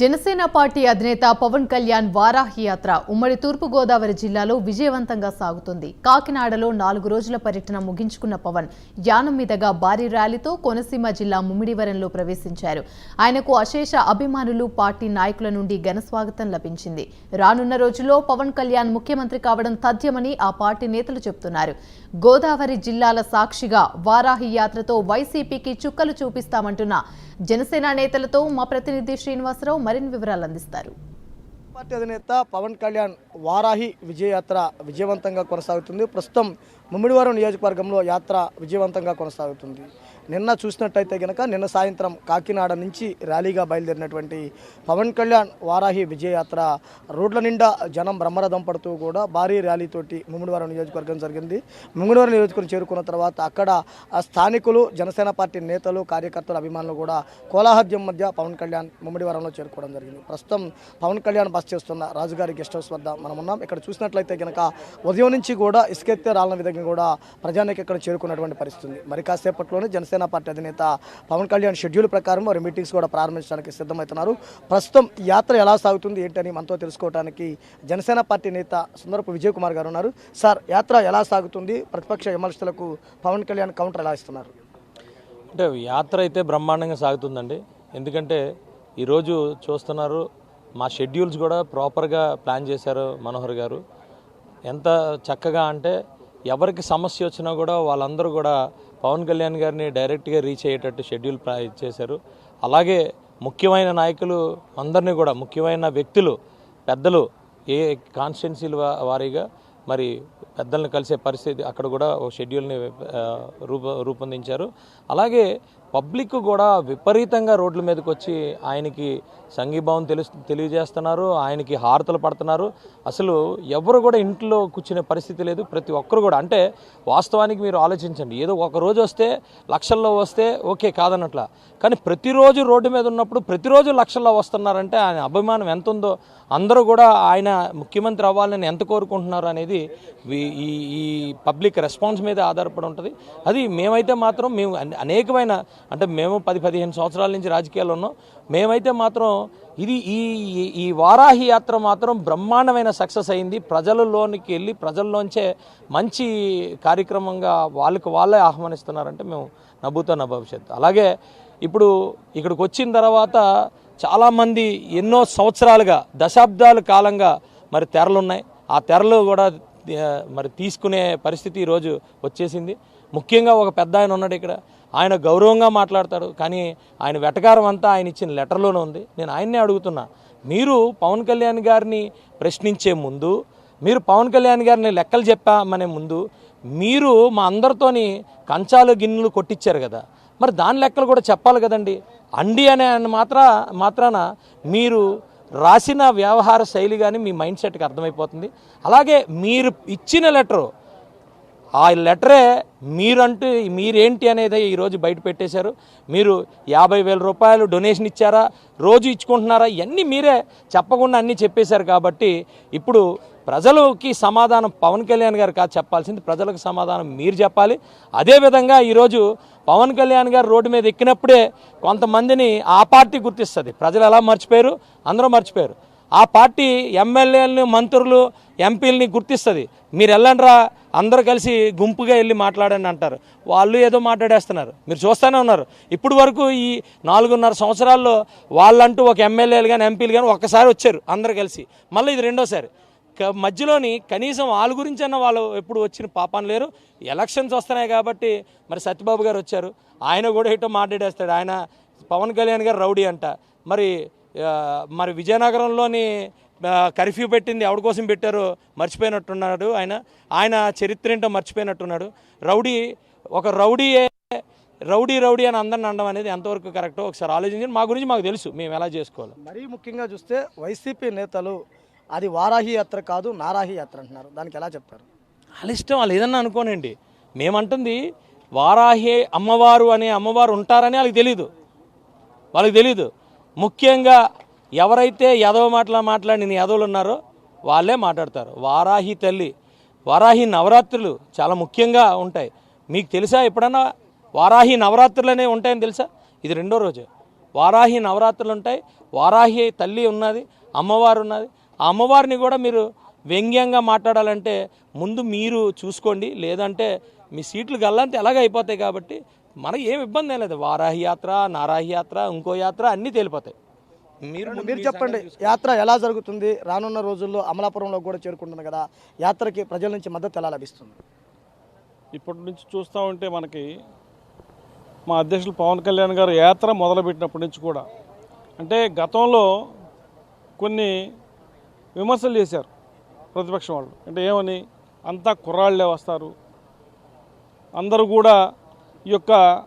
Janasena party అధినేత పవన్ కళ్యాణ్ వారాహి యాత్ర ఉమ్మడి తూర్పుగోదావరి జిల్లాలో విజయవంతంగా సాగుతుంది. కాకినాడలో నాలుగు రోజుల పర్యటన ముగించుకున్న పవన్ యానం మీదుగా భారీ ర్యాలీతో కోనసీమ జిల్లా ముమ్మిడివరంలో ప్రవేశించారు. ఆయనకు అశేష అభిమానులు పార్టీ నాయకుల నుండి ఘనస్వాగతం లభించింది. రానున్న రోజుల్లో పవన్ కళ్యాణ్ ముఖ్యమంత్రి కావడం తథ్యమని ఆ పార్టీ నేతలు చెబుతున్నారు. గోదావరి జిల్లాల సాక్షిగా వారాహి యాత్రతో వైసీపీకి చుక్కలు చూపిస్తామంటున్న జనసేన నేతలతో మా ప్రతినిధి శ్రీనివాసరావు మరిన్ని వివరాలు అందిస్తారు. పార్టీ అధినేత పవన్ కళ్యాణ్ వారాహి విజయయాత్ర విజయవంతంగా కొనసాగుతుంది. ప్రస్తుతం ముమ్మిడివారం నియోజకవర్గంలో యాత్ర విజయవంతంగా కొనసాగుతుంది. నిన్న చూసినట్టయితే కనుక నిన్న సాయంత్రం కాకినాడ నుంచి ర్యాలీగా బయలుదేరినటువంటి పవన్ కళ్యాణ్ వారాహి విజయయాత్ర రోడ్ల నిండా జనం బ్రహ్మరథం పడుతూ కూడా భారీ ర్యాలీతోటి ముమ్మిడివారం నియోజకవర్గం జరిగింది. ముమ్మిడివారం నియోజకవర్గం చేరుకున్న తర్వాత అక్కడ ఆ స్థానికులు జనసేన పార్టీ నేతలు కార్యకర్తలు అభిమానులు కూడా కోలాహద్యం మధ్య పవన్ కళ్యాణ్ ముమ్మిడివారంలో చేరుకోవడం జరిగింది. ప్రస్తుతం పవన్ కళ్యాణ్ బస్ చేస్తున్న రాజుగారి గెస్ట్ హౌస్ వద్ద మనం ఉన్నాం ఇక్కడ చూసినట్లయితే కనుక ఉదయం నుంచి కూడా ఇసుకెత్తే రాళ్ళ విధంగా కూడా ప్రజానికి ఇక్కడ చేరుకున్నటువంటి పరిస్థితి మరి కాసేపట్లోనే జనసేన పార్టీ అధినేత పవన్ కళ్యాణ్ షెడ్యూల్ ప్రకారం వారి మీటింగ్స్ కూడా ప్రారంభించడానికి సిద్ధమవుతున్నారు. ప్రస్తుతం యాత్ర ఎలా సాగుతుంది ఏంటని మనతో తెలుసుకోవడానికి జనసేన పార్టీ నేత సుందరపు విజయ్ కుమార్ గారు ఉన్నారు. సార్ యాత్ర ఎలా సాగుతుంది? ప్రతిపక్ష విమర్శలకు పవన్ కళ్యాణ్ కౌంటర్ ఎలా ఇస్తున్నారు? అంటే యాత్ర అయితే బ్రహ్మాండంగా సాగుతుందండి. ఎందుకంటే ఈరోజు చూస్తున్నారు మా షెడ్యూల్స్ కూడా ప్రాపర్గా ప్లాన్ చేశారు మనోహర్ గారు. ఎంత చక్కగా అంటే ఎవరికి సమస్య వచ్చినా కూడా వాళ్ళందరూ కూడా పవన్ కళ్యాణ్ గారిని డైరెక్ట్గా రీచ్ అయ్యేటట్టు షెడ్యూల్ ప్లా చేశారు. అలాగే ముఖ్యమైన నాయకులు అందరినీ కూడా ముఖ్యమైన వ్యక్తులు పెద్దలు ఏ కాన్స్టిట్యున్సీల వారీగా మరి పెద్దల్ని కలిసే పరిస్థితి అక్కడ కూడా ఒక షెడ్యూల్ని రూప రూపొందించారు. అలాగే పబ్లిక్ కూడా విపరీతంగా రోడ్ల మీదకి వచ్చి ఆయనకి సంఘీభావం తెలు తెలియజేస్తున్నారు ఆయనకి హారతలు పడుతున్నారు. అసలు ఎవరు కూడా ఇంట్లో కూర్చునే పరిస్థితి లేదు ప్రతి ఒక్కరు కూడా. అంటే వాస్తవానికి మీరు ఆలోచించండి. ఏదో ఒక రోజు వస్తే లక్షల్లో వస్తే ఓకే కాదన్నట్ల. కానీ ప్రతిరోజు రోడ్డు మీద ఉన్నప్పుడు ప్రతిరోజు లక్షల్లో వస్తున్నారంటే ఆయన అభిమానం ఎంత ఉందో అందరూ కూడా ఆయన ముఖ్యమంత్రి అవ్వాలని ఎంత కోరుకుంటున్నారు అనేది ఈ ఈ పబ్లిక్ రెస్పాన్స్ మీద ఆధారపడి ఉంటుంది. అది మేమైతే మాత్రం మేము అనేకమైన అంటే మేము పది పదిహేను సంవత్సరాల నుంచి రాజకీయాల్లో ఉన్నాం. మేమైతే మాత్రం ఇది ఈ ఈ- వారాహి యాత్ర మాత్రం బ్రహ్మాండమైన సక్సెస్ అయింది. ప్రజలలోనికి వెళ్ళి ప్రజల్లోంచే మంచి కార్యక్రమంగా వాళ్ళకి వాళ్ళే ఆహ్వానిస్తున్నారంటే మేము నవ్వుతున్న భవిష్యత్తు. అలాగే ఇప్పుడు ఇక్కడికి వచ్చిన తర్వాత చాలామంది ఎన్నో సంవత్సరాలుగా దశాబ్దాల కాలంగా మరి తెరలు ఉన్నాయి. ఆ తెరలు కూడా మరి తీసుకునే పరిస్థితి ఈరోజు వచ్చేసింది. ముఖ్యంగా ఒక పెద్ద ఆయన ఉన్నాడు ఇక్కడ. ఆయన గౌరవంగా మాట్లాడతాడు కానీ ఆయన వెటకారం అంతా ఆయన ఇచ్చిన లెటర్లోనే ఉంది. నేను ఆయన్నే అడుగుతున్నా మీరు పవన్ కళ్యాణ్ గారిని ప్రశ్నించే ముందు మీరు పవన్ కళ్యాణ్ గారిని లెక్కలు చెప్పామనే ముందు మీరు మా అందరితోని కంచాలు గిన్నెలు కొట్టించారు కదా. మరి దాని లెక్కలు కూడా చెప్పాలి కదండి. అండి అనే మాత్ర మాత్రాన మీరు రాసిన వ్యవహార శైలి కానీ మీ మైండ్ సెట్కి అర్థమైపోతుంది. అలాగే మీరు ఇచ్చిన లెటరు ఆ లెటరే మీరంటూ మీరేంటి అనేది ఈరోజు బయట పెట్టేశారు. మీరు యాభై వేల రూపాయలు డొనేషన్ ఇచ్చారా రోజు ఇచ్చుకుంటున్నారా ఇవన్నీ మీరే చెప్పకుండా అన్నీ చెప్పేశారు కాబట్టి ఇప్పుడు ప్రజలకి సమాధానం పవన్ కళ్యాణ్ గారు కాదు చెప్పాల్సింది ప్రజలకు సమాధానం మీరు చెప్పాలి. అదేవిధంగా ఈరోజు పవన్ కళ్యాణ్ గారు రోడ్డు మీద ఎక్కినప్పుడే కొంతమందిని ఆ పార్టీ గుర్తిస్తుంది. ప్రజలు ఎలా మర్చిపోయారు? అందరూ మర్చిపోయారు. ఆ పార్టీ ఎమ్మెల్యేలను మంత్రులు ఎంపీలని గుర్తిస్తుంది. మీరు వెళ్ళండిరా అందరూ కలిసి గుంపుగా వెళ్ళి మాట్లాడండి అంటారు. వాళ్ళు ఏదో మాట్లాడేస్తున్నారు. మీరు చూస్తూనే ఉన్నారు. ఇప్పుడు వరకు ఈ నాలుగున్నర సంవత్సరాల్లో వాళ్ళంటూ ఒక ఎమ్మెల్యేలు కానీ ఎంపీలు కానీ ఒక్కసారి వచ్చారు అందరు కలిసి. మళ్ళీ ఇది రెండోసారి. మధ్యలోని కనీసం వాళ్ళ గురించి అన్న వాళ్ళు ఎప్పుడు వచ్చిన పాపం లేరు. ఎలక్షన్స్ వస్తున్నాయి కాబట్టి మరి సత్యబాబు గారు వచ్చారు. ఆయన కూడా ఏటో మాట్లాడేస్తాడు. ఆయన పవన్ కళ్యాణ్ గారు రౌడీ అంట. మరి మరి విజయనగరంలోని కర్ఫ్యూ పెట్టింది ఎవడి కోసం పెట్టారో మర్చిపోయినట్టున్నాడు ఆయన. ఆయన చరిత్ర ఏంటో మర్చిపోయినట్టున్నాడు. రౌడీ ఒక రౌడీయే రౌడీ రౌడీ అని అందరిని అనడం అనేది ఎంతవరకు కరెక్టో ఒకసారి ఆలోచించండి. మా గురించి మాకు తెలుసు. మేము ఎలా చేసుకోవాలి. మరీ ముఖ్యంగా చూస్తే వైసీపీ నేతలు అది వారాహి యాత్ర కాదు నారాహి యాత్ర అంటున్నారు. దానికి ఎలా చెప్తారు? వాళ్ళ ఇష్టం వాళ్ళు ఏదన్నా అనుకోనండి. మేమంటుంది వారాహి అమ్మవారు అనే అమ్మవారు ఉంటారని వాళ్ళకి తెలీదు. వాళ్ళకి తెలీదు. ముఖ్యంగా ఎవరైతే యదవ మాటలా మాట్లాడి నేను యదవులు ఉన్నారో వాళ్ళే మాట్లాడతారు. వారాహి తల్లి వారాహి నవరాత్రులు చాలా ముఖ్యంగా ఉంటాయి. మీకు తెలుసా ఎప్పుడన్నా వారాహి నవరాత్రులు అనేవి ఉంటాయని తెలుసా? ఇది రెండో రోజు. వారాహి నవరాత్రులు ఉంటాయి వారాహి తల్లి ఉన్నది అమ్మవారు ఉన్నది ఆ అమ్మవారిని కూడా మీరు వ్యంగ్యంగా మాట్లాడాలంటే ముందు మీరు చూసుకోండి. లేదంటే మీ సీట్లు గల్లంతే ఎలాగ అయిపోతాయి కాబట్టి మనకి ఏం ఇబ్బంది లేదు. వారాహి యాత్ర నారాహి యాత్ర ఇంకో యాత్ర అన్నీ తేలిపోతాయి. మీరు మీరు చెప్పండి యాత్ర ఎలా జరుగుతుంది? రానున్న రోజుల్లో అమలాపురంలో కూడా చేరుకుంటుంది కదా యాత్రకి ప్రజల నుంచి మద్దతు ఎలా లభిస్తుంది? ఇప్పటి నుంచి చూస్తూ ఉంటే మనకి మా అధ్యక్షులు పవన్ కళ్యాణ్ గారు యాత్ర మొదలుపెట్టినప్పటి నుంచి కూడా అంటే గతంలో కొన్ని విమర్శలు చేశారు ప్రతిపక్షం వాళ్ళు. అంటే ఏమని? అంతా కుర్రాళ్ళే వస్తారు. అందరూ కూడా ఈ యొక్క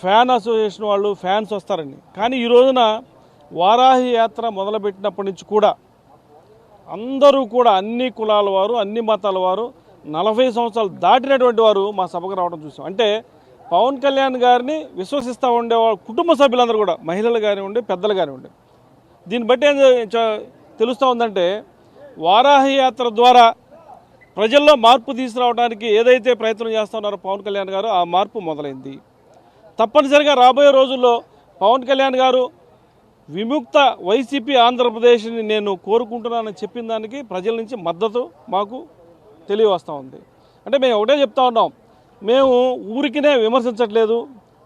ఫ్యాన్ అసోసియేషన్ వాళ్ళు ఫ్యాన్స్ వస్తారండి కానీ ఈ రోజున వారాహి యాత్ర మొదలుపెట్టినప్పటి నుంచి కూడా అందరూ కూడా అన్ని కులాల వారు అన్ని మతాల వారు నలభై సంవత్సరాలు దాటినటువంటి వారు మా సభకు రావడం చూసాం. అంటే పవన్ కళ్యాణ్ గారిని విశ్వసిస్తూ ఉండేవాళ్ళు కుటుంబ సభ్యులందరూ కూడా మహిళలు కానివ్వండి పెద్దలు కానివ్వండి. దీన్ని బట్టి చ- తెలుస్తూ ఉందంటే వారాహి యాత్ర ద్వారా ప్రజల్లో మార్పు తీసుకురావడానికి ఏదైతే ప్రయత్నం చేస్తున్నారో పవన్ కళ్యాణ్ గారు ఆ మార్పు మొదలైంది. తప్పనిసరిగా రాబోయే రోజుల్లో పవన్ కళ్యాణ్ గారు విముక్త వైసీపీ ఆంధ్రప్రదేశ్ని నేను కోరుకుంటున్నానని చెప్పిన దానికి ప్రజల నుంచి మద్దతు మాకు తెలియవస్తూ ఉంది. అంటే మేము ఒకటే చెప్తా ఉన్నాం మేము ఊరికినే విమర్శించట్లేదు.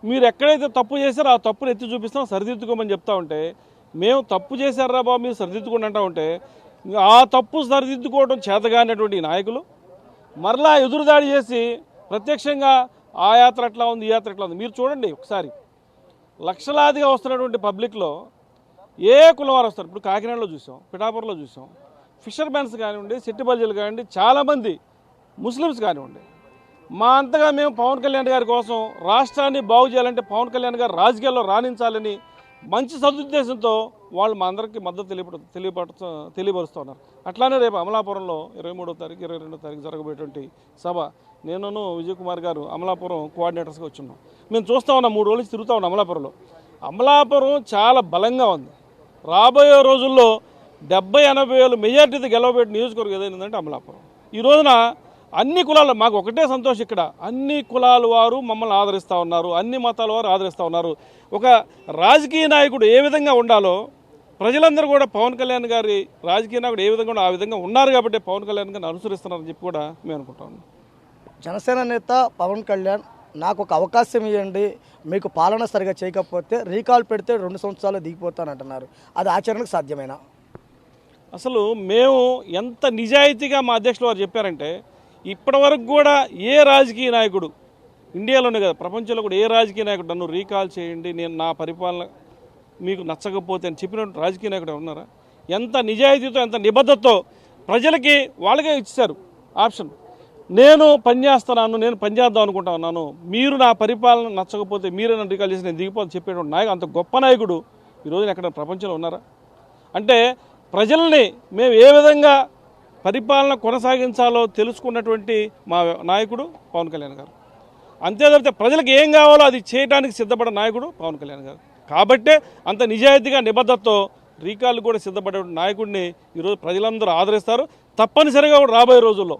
మీరు ఎక్కడైతే తప్పు చేశారో ఆ తప్పును ఎత్తి చూపిస్తాం సరిదిద్దుకోమని చెప్తా ఉంటే మేము తప్పు చేశారా బాబు మీరు సరిదిద్దుకోండి అంటా ఉంటే ఆ తప్పు సరిదిద్దుకోవడం చేతగానటువంటి నాయకులు మరలా ఎదురుదాడి చేసి ప్రత్యక్షంగా ఆ యాత్ర ఎట్లా ఉంది ఈ యాత్ర ఎట్లా ఉంది? మీరు చూడండి ఒకసారి. లక్షలాదిగా వస్తున్నటువంటి పబ్లిక్లో ఏ కులం వారు వస్తారు? ఇప్పుడు కాకినాడలో చూసాం పిఠాపురంలో చూసాం ఫిషర్మెన్స్ కానివ్వండి సిట్టిబల్జీలు కానివ్వండి చాలామంది ముస్లిమ్స్ కానివ్వండి. మా అంతగా మేము పవన్ కళ్యాణ్ గారి కోసం రాష్ట్రాన్ని బాగు చేయాలంటే పవన్ కళ్యాణ్ గారు రాజకీయాల్లో రాణించాలని మంచి సదుద్దేశంతో వాళ్ళు మా అందరికీ మద్దతు తెలియపడు తెలియపడ తెలియపరుస్తున్నారు అట్లానే రేపు అమలాపురంలో ఇరవై మూడో తారీఖు ఇరవై రెండో తారీఖు జరగబోయేటువంటి సభ. నేనును విజయ్ కుమార్ గారు అమలాపురం కోఆర్డినేటర్స్గా వచ్చున్నాం మేము చూస్తా ఉన్నాం మూడు రోజులు తిరుగుతూ ఉన్నాం అమలాపురంలో. అమలాపురం చాలా బలంగా ఉంది. రాబోయే రోజుల్లో డెబ్బై ఎనభై వేలు మెజార్టీతో గెలవబెట్టి నియోజకవర్గం ఏదైందంటే అమలాపురం. ఈ రోజున అన్ని కులాలు మాకు ఒకటే సంతోషం ఇక్కడ. అన్ని కులాల వారు మమ్మల్ని ఆదరిస్తూ ఉన్నారు అన్ని మతాల వారు ఆదరిస్తూ ఉన్నారు. ఒక రాజకీయ నాయకుడు ఏ విధంగా ఉండాలో ప్రజలందరూ కూడా పవన్ కళ్యాణ్ గారి రాజకీయ నాయకుడు ఏ విధంగా ఆ విధంగా ఉన్నారు కాబట్టి పవన్ కళ్యాణ్ గారిని అనుసరిస్తున్నారని చెప్పి కూడా మేము అనుకుంటాం జనసేన నేత పవన్ కళ్యాణ్ నాకు ఒక అవకాశం ఇవ్వండి మీకు పాలన సరిగా చేయకపోతే రీకాల్ పెడితే రెండు సంవత్సరాలు దిగిపోతానంటున్నారు. అది ఆచరణకు సాధ్యమేనా? అసలు మేము ఎంత నిజాయితీగా మా అధ్యక్షులు వారు చెప్పారంటే ఇప్పటివరకు కూడా ఏ రాజకీయ నాయకుడు ఇండియాలోనే కదా ప్రపంచంలో కూడా ఏ రాజకీయ నాయకుడు నన్ను రీకాల్ చేయండి నేను నా పరిపాలన మీకు నచ్చకపోతే అని చెప్పినట్టు రాజకీయ నాయకుడు ఉన్నారా? ఎంత నిజాయితీతో ఎంత నిబద్ధతతో ప్రజలకి వాళ్ళకే ఇచ్చారు ఆప్షన్. నేను పనిచేస్తున్నాను నేను పనిచేద్దాం అనుకుంటా ఉన్నాను. మీరు నా పరిపాలన నచ్చకపోతే మీరే నన్ను రీకాల్ చేసి నేను దిగిపోతే చెప్పేటువంటి నాయకుడు అంత గొప్ప నాయకుడు ఈ రోజున ఎక్కడ ప్రపంచంలో ఉన్నారా? అంటే ప్రజల్ని మేము ఏ విధంగా పరిపాలన కొనసాగించాలో తెలుసుకున్నటువంటి మా నాయకుడు పవన్ కళ్యాణ్ గారు. అంతే తప్పితే ప్రజలకు ఏం కావాలో అది చేయడానికి సిద్ధపడే నాయకుడు పవన్ కళ్యాణ్ గారు. కాబట్టే అంత నిజాయితీగా నిబద్ధతతో రీకాల్ కూడా సిద్ధపడే నాయకుడిని ఈరోజు ప్రజలందరూ ఆదరిస్తారు. తప్పనిసరిగా కూడా రాబోయే రోజుల్లో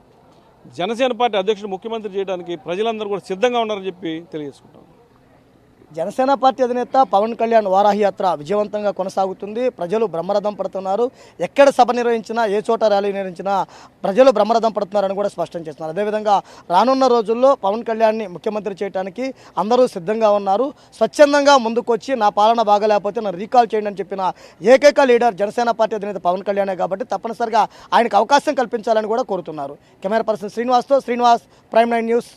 జనసేన పార్టీ అధ్యక్షుడు ముఖ్యమంత్రి చేయడానికి ప్రజలందరూ కూడా సిద్ధంగా ఉన్నారని చెప్పి తెలియజేసుకుంటాం జనసేన పార్టీ అధినేత పవన్ కళ్యాణ్ వారాహి యాత్ర విజయవంతంగా కొనసాగుతుంది. ప్రజలు బ్రహ్మరథం పడుతున్నారు. ఎక్కడ సభ నిర్వహించినా ఏ చోట ర్యాలీ నిర్వహించినా ప్రజలు బ్రహ్మరథం పడుతున్నారని కూడా స్పష్టం చేస్తున్నారు. అదేవిధంగా రానున్న రోజుల్లో పవన్ కళ్యాణ్ని ముఖ్యమంత్రి చేయడానికి అందరూ సిద్ధంగా ఉన్నారు. స్వచ్ఛందంగా ముందుకొచ్చి నా పాలన బాగలేకపోతే నన్ను రీకాల్ చేయండి అని చెప్పిన ఏకైక లీడర్ జనసేన పార్టీ అధినేత పవన్ కళ్యాణే కాబట్టి తప్పనిసరిగా ఆయనకు అవకాశం కల్పించాలని కూడా కోరుతున్నారు. కెమెరా పర్సన్ శ్రీనివాస్తో శ్రీనివాస్ ప్రైమ్ నైన్ న్యూస్.